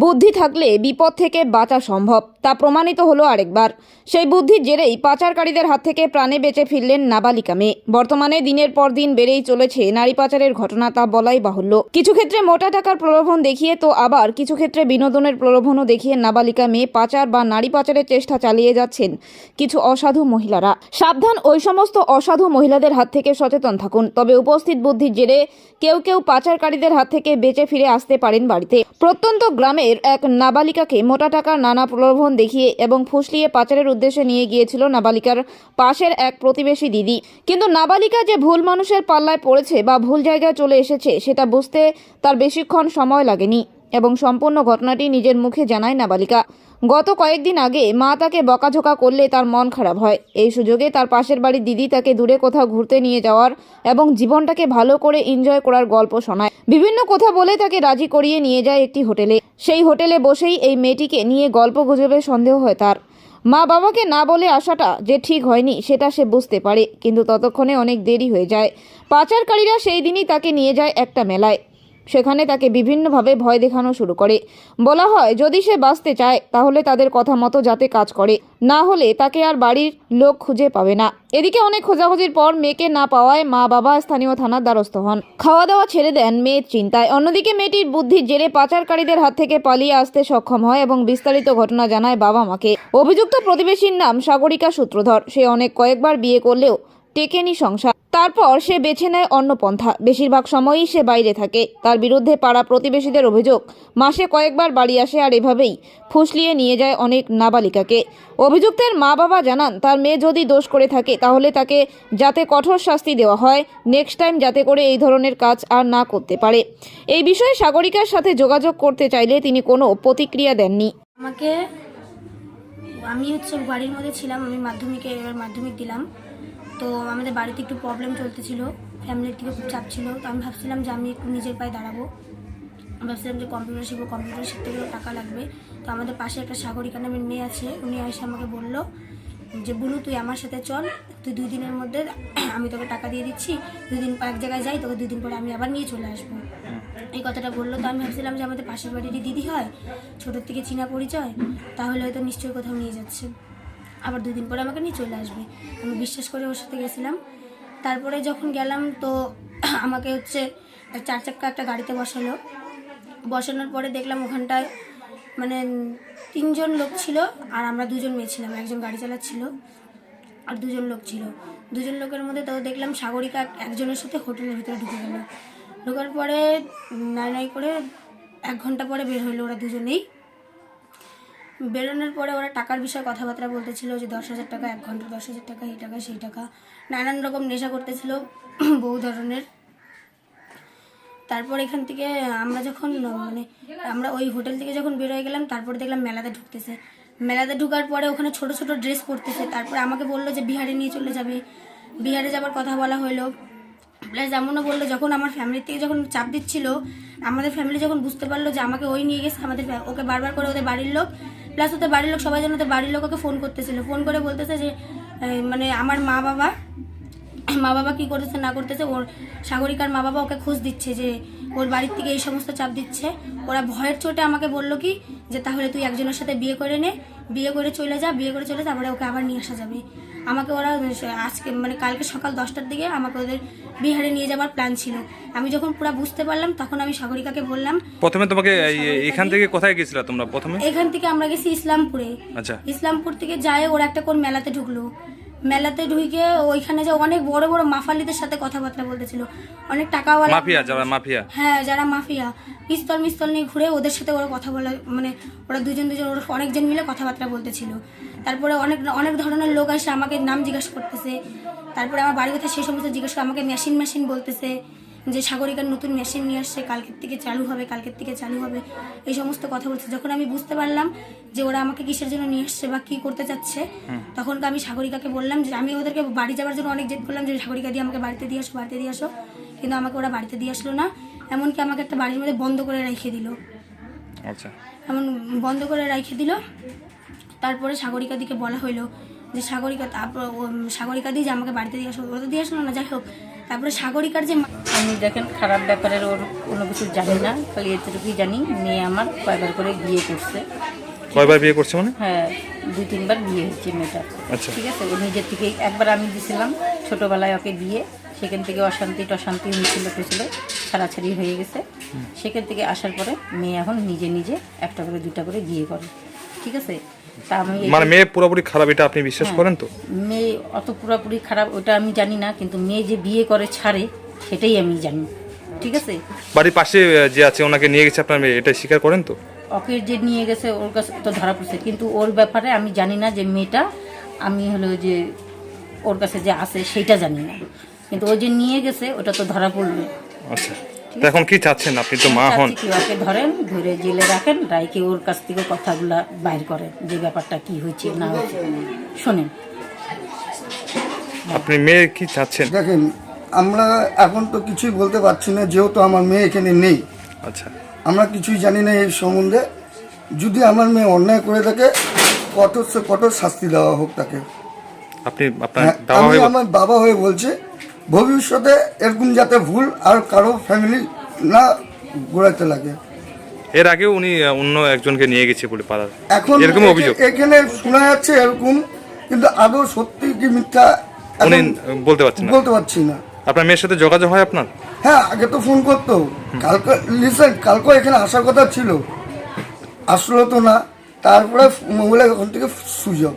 বুদ্ধি থাকলে বিপদ থেকে বাঁচা সম্ভব, তা প্রমাণিত হলো আরেকবার। সেই বুদ্ধির জেরেই পাচারকারীদের হাত থেকে প্রাণে বেঁচে ফিরলেন নাবালিকা মেয়ে। বর্তমানে দিনের পর দিন বেড়েই চলেছে নারী পাচারের ঘটনা, তা বলাই বাহুল্য। কিছু ক্ষেত্রে মোটা টাকার প্রলোভন দেখিয়ে তো আবার কিছু ক্ষেত্রে বিনোদনের প্রলোভনও দেখিয়ে নাবালিকা মেয়ে পাচার বা নারী পাচারের চেষ্টা চালিয়ে যাচ্ছেন কিছু অসাধু মহিলারা। সাবধান, ওই সমস্ত অসাধু মহিলাদের হাত থেকে সচেতন থাকুন, তবে উপস্থিত বুদ্ধির জেরে কেউ কেউ পাচারকারীদের হাত থেকে বেঁচে ফিরে আসতে পারেন বাড়িতে। প্রত্যন্ত গ্রামের এক নাবালিকাকে মোটা টাকার নানা প্রলোভন দেখিয়ে এবং ফুসলিয়ে পাচারের উদ্দেশ্যে নিয়ে গিয়েছিল নাবালিকার পাশের এক প্রতিবেশী দিদি। কিন্তু নাবালিকা যে ভুল মানুষের পাল্লায় পড়েছে বা ভুল জায়গায় চলে এসেছে, সেটা বুঝতে তার বেশিক্ষণ সময় লাগেনি এবং সম্পূর্ণ ঘটনাটি নিজের মুখে জানায় নাবালিকা। গত কয়েকদিন আগে মা তাকে বকাঝোকা করলে তার মন খারাপ হয়। এই সুযোগে তার পাশের বাড়ির দিদি তাকে দূরে কোথাও ঘুরতে নিয়ে যাওয়ার এবং জীবনটাকে ভালো করে এনজয় করার গল্প শোনায়। বিভিন্ন কথা বলে তাকে রাজি করিয়ে নিয়ে যায় একটি হোটেলে। সেই হোটেলে বসেই এই মেয়েটিকে নিয়ে গল্প গুজবে সন্দেহ হয় তার। মা বাবাকে না বলে আসাটা যে ঠিক হয়নি, সেটা সে বুঝতে পারে, কিন্তু ততক্ষণে অনেক দেরি হয়ে যায়। পাচারকারীরা সেই দিনই তাকে নিয়ে যায় একটা মেলায়। সেখানে তাকে বিভিন্নভাবে ভয় দেখানো শুরু করে। বলা হয়, যদি সে বাঁচতে চায়, তাহলে তাদের কথা মতো যাতে কাজ করে। না হলে তাকে আর বাড়ির লোক খুঁজে পাবে না। এদিকে অনেক খোঁজাখুঁজির পর মেয়েকে না পাওয়ায় মা বাবা স্থানীয় থানার দ্বারস্থ হন। খাওয়া দাওয়া ছেড়ে দেন মেয়ের চিন্তায়। অন্যদিকে মেয়েটির বুদ্ধির জেরে পাচারকারীদের হাত থেকে পালিয়ে আসতে সক্ষম হয় এবং বিস্তারিত ঘটনা জানায় বাবা মাকে। অভিযুক্ত প্রতিবেশীর নাম সাগরিকা সূত্রধর। সে অনেক কয়েকবার বিয়ে করলেও টেকেনি সংসার। তারপর সে বেছে নেয় অন্য পন্থা বেশিরভাগ সময়ই সে বাইরে থাকে। তার বিরুদ্ধে পাড়া প্রতিবেশীদের অভিযোগ, মাসে কয়েকবার বাড়ি আসে আর এভাবেই ফুসলিয়ে নিয়ে যায় অনেক নাবালিকাকে। অভিযুক্তের মা বাবা জানান, তার মেয়ে যদি দোষ করে থাকে, তাহলে তাকে যাতে কঠোর শাস্তি দেওয়া হয় নেক্সট টাইম যাতে করে এই ধরনের কাজ আর না করতে পারে। এই বিষয়ে সাগরিকার সাথে যোগাযোগ করতে চাইলে তিনি কোনো প্রতিক্রিয়া দেননি। আমাকে, আমি হচ্ছে বাড়ির মধ্যে ছিলাম, আমি মাধ্যমিকে মাধ্যমিক দিলাম। তো আমাদের বাড়িতে একটু প্রবলেম চলতেছিল। ফ্যামিলির থেকে খুব চাপ ছিল। তো আমি ভাবছিলাম যে আমি একটু নিজের পায়ে দাঁড়াবো। ভাবছিলাম যে কম্পিউটার শিখব। কম্পিউটার শিখতে গেলেও টাকা লাগবে। তো আমাদের পাশে একটা সাগরিকা নামের মেয়ে আছে। উনি এসে আমাকে বলল যে, বুনু, তুই আমার সাথে চল। তুই দুই দিনের মধ্যে আমি তোকে টাকা দিয়ে দিচ্ছি। দুই দিন এক জায়গায় যাই, তোকে দুই দিন পরে আমি আবার নিয়ে চলে আসব। এই কথাটা বলল। তো আমি ভাবছিলাম যে আমাদের পাশের বাড়িরই দিদি হয়, ছোটোর থেকে চীনা পরিচয়। তাহলে হয়তো নিশ্চয়ই কোথাও নিয়ে যাচ্ছে। আবার দুই দিন পরে আমাকে নিয়ে চলে আসবে। আমি বিশ্বাস করে ওর সাথে গেছিলাম। তারপরে যখন গেলাম তো আমাকে হচ্ছে চার চাক্কা একটা গাড়িতে বসালো। বসানোর পরে দেখলাম ওখানটায় মানে তিনজন লোক ছিল আর আমরা দুজন মেয়ে ছিলাম। একজন গাড়ি চালাচ্ছিল আর দুজন লোক ছিল। দুজন লোকের মধ্যে তো দেখলাম সাগরিকা একজনের সাথে হোটেলের ভিতরে ঢুকে গেল। ঢোকার পরে নাই নাই করে এক ঘণ্টা পরে বের হলো ওরা দুজনেই। বেরোনোর পরে ওরা টাকার বিষয়ে কথাবার্তা বলতেছিল যে দশ হাজার টাকা, এক ঘণ্টা দশ হাজার টাকা, এই টাকা, সেই টাকা। নানান রকম নেশা করতেছিল বহু ধরনের। তারপর এখান থেকে আমরা যখন মানে আমরা ওই হোটেল থেকে যখন বের হয়ে গেলাম, তারপর দেখলাম মেলাতে ঢুকতেছে। মেলাতে ঢুকার পরে ওখানে ছোট ছোট ড্রেস পরতেছে। তারপরে আমাকে বলল যে বিহারে নিয়ে চলে যাবে। বিহারে যাবার কথা বলা হলো। প্লাস এমনও বলল যখন আমার ফ্যামিলির থেকে যখন চাপ দিচ্ছিল, আমাদের ফ্যামিলি যখন বুঝতে পারল যে আমাকে ওই নিয়ে গেছে, আমাদের ওকে বারবার করে ওদের বাড়ির লোক প্লাস ওদের বাড়ির লোক সবাই যেন ওদের বাড়ির লোক ওকে ফোন করতেছিল। ফোন করে বলতেছে যে মানে আমার মা বাবা মা বাবা কি করতেছে না করতেছে, ওর সাগরিকার মা বাবা ওকে খোঁজ দিচ্ছে যে, ওর বাড়ির থেকে এই সমস্ত চাপ দিচ্ছে। ওরা ভয়ের চোটে আমাকে বলল কি, যে তাহলে তুই একজনের সাথে বিয়ে করে নে, বিয়ে করে চলে যা, বিয়ে করে চলে তারপরে ওকে আবার নিয়ে আসা যাবে। আমাকে ওরা আজকে মানে কালকে সকাল দশটার দিকে আমাকে ওদের বিহারে নিয়ে যাওয়ার প্ল্যান ছিল। আমি যখন পুরো বুঝতে পারলাম তখন আমি সাগরিকাকে বললাম প্রথমে তোমাকে এখান থেকে কোথায় গেছিলা তোমরা প্রথমে? এখান থেকে আমরা গেছি ইসলামপুরে। আচ্ছা। ইসলামপুর থেকে যায় ওরা একটা কোন মেলাতে ঢুকলো। মেলাতে ঢুকে ওইখানে যে অনেক বড় বড় মাফালিদের সাথে কথাবার্তা বলতেছিল। অনেক টাকাওয়ালা মাফিয়া যারা মাফিয়া। হ্যাঁ যারা মাফিয়া। পিস্তল মিস্তল নিয়ে ঘুরে ওদের সাথে ওরা কথা বলা মানে ওরা দুজন দুজন ওরা অনেকজন মিলে কথাবার্তা বলতেছিল। তারপরে অনেক অনেক ধরনের লোক আসে আমাকে নাম জিজ্ঞাসা করতেছে। তারপরে আমার বাড়ি কথা সেই সমস্ত জিজ্ঞাসা করে আমাকে মেশিন মেশিন বলতেছে যে সাগরিকার নতুন মেশিন নিয়ে আসছে কালকের থেকে চালু হবে কালকের থেকে চালু হবে। এই সমস্ত কথা বলছে। যখন আমি বুঝতে পারলাম যে ওরা আমাকে কিসের জন্য নিয়ে আসছে বা কি করতে চাচ্ছে তখন তো আমি সাগরিকাকে বললাম যে আমি ওদেরকে বাড়ি যাওয়ার জন্য অনেক জেদ করলাম যে সাগরিকা দিয়ে আমাকে বাড়িতে দিয়ে আসো বাড়িতে দিয়ে আসো। কিন্তু আমাকে ওরা বাড়িতে দিয়ে আসলো না। এমনকি আমাকে একটা বাড়ির মধ্যে বন্ধ করে রেখে দিল। আচ্ছা। এমন বন্ধ করে রেখে দিল তারপরে সাগরিকা দিকে বলা হলো যে সাগরিকা তারপর ও সাগরিকা দিয়ে যে আমাকে বাড়িতে দিয়ে আসলো ওরা তো দিয়ে আসলো না যাই হোক। তারপরে সাগরিকার যে আমি দেখেন খারাপ ব্যাপারের ওর কোনো কিছু জানি না খালি এতটুকুই জানি মেয়ে আমার কয়বার করে বিয়ে করছে। কয়বার বিয়ে করছে মানে? হ্যাঁ দুই তিনবার বিয়ে হচ্ছে মেয়েটার। আচ্ছা। ঠিক আছে ও নিজের থেকে একবার আমি দিছিলাম ছোটোবেলায় ওকে বিয়ে সেখান থেকে অশান্তি টশান্তি হয়েছিল হয়েছিল ছাড়াছাড়ি হয়ে গেছে। সেখান থেকে আসার পরে মেয়ে এখন নিজে নিজে একটা করে দুটা করে বিয়ে করে। ঠিক আছে? তা আমি মানে মেয়ে পুরোপুরি খারাপ এটা আপনি বিশ্বাস হ্যাঁ। করেন তো? মেয়ে অত পুরোপুরি খারাপ ওটা আমি জানি না কিন্তু মেয়ে যে বিয়ে করে ছাড়ে সেটাই আমি জানি। ঠিক আছে? বাড়ির পাশে যে আছে ওনাকে নিয়ে গেছে আপনার মেয়ে এটা স্বীকার করেন তো? ওকে যে নিয়ে গেছে ওর কাছে তো ধরা পড়ছে কিন্তু ওর ব্যাপারে আমি জানি না যে মেয়েটা আমি হলো যে ওর কাছে যে আছে সেটা জানি না। কিন্তু ও যে নিয়ে গেছে ওটা তো ধরা পড়বে আচ্ছা। তো এখন কি চাচ্ছেন? আপনি তো মা হন। ওকে ধরেন ধরে জেলে রাখেন রাইকে ওর কাছ থেকে কথাগুলা বাইর করেন যে ব্যাপারটা কি হয়েছে না হয়েছে। শোনেন। আপনি মেয়ে কি চাচ্ছেন? দেখেন আমরা এখন তো কিছুই বলতে পারছি না যেহেতু আমার মেয়ে এখানে নেই। আচ্ছা। আমরা কিছুই জানি না এই সম্বন্ধে। যদি আমার মেয়ে অন্যায় করে থাকে কঠোর সে কঠোর শাস্তি দেওয়া হোক তাকে। আপনি আপনার হ্যাঁ, আমি আমার বাবা হয়ে বলছি ভবিষ্যতে এরকম যাতে ভুল আর কারও ফ্যামিলি না গোড়াতে লাগে। এর আগে উনি অন্য একজনকে নিয়ে গেছে বলে পাড়ার। এখন এরকম অভিযোগ? এখানে শোনা যাচ্ছে এরকম কিন্তু আদৌ সত্যি কি মিথ্যা উনি বলতে পারছেন না? বলতে পারছি না। আপনার মেয়ের সাথে যোগাযোগ হয় আপনার? হ্যাঁ আগে তো ফোন করতো। কালকে লিসেন কালকে এখানে আসার কথা ছিল। আসলো তো না তারপরে মোবাইলে ওখান থেকে সুযোগ।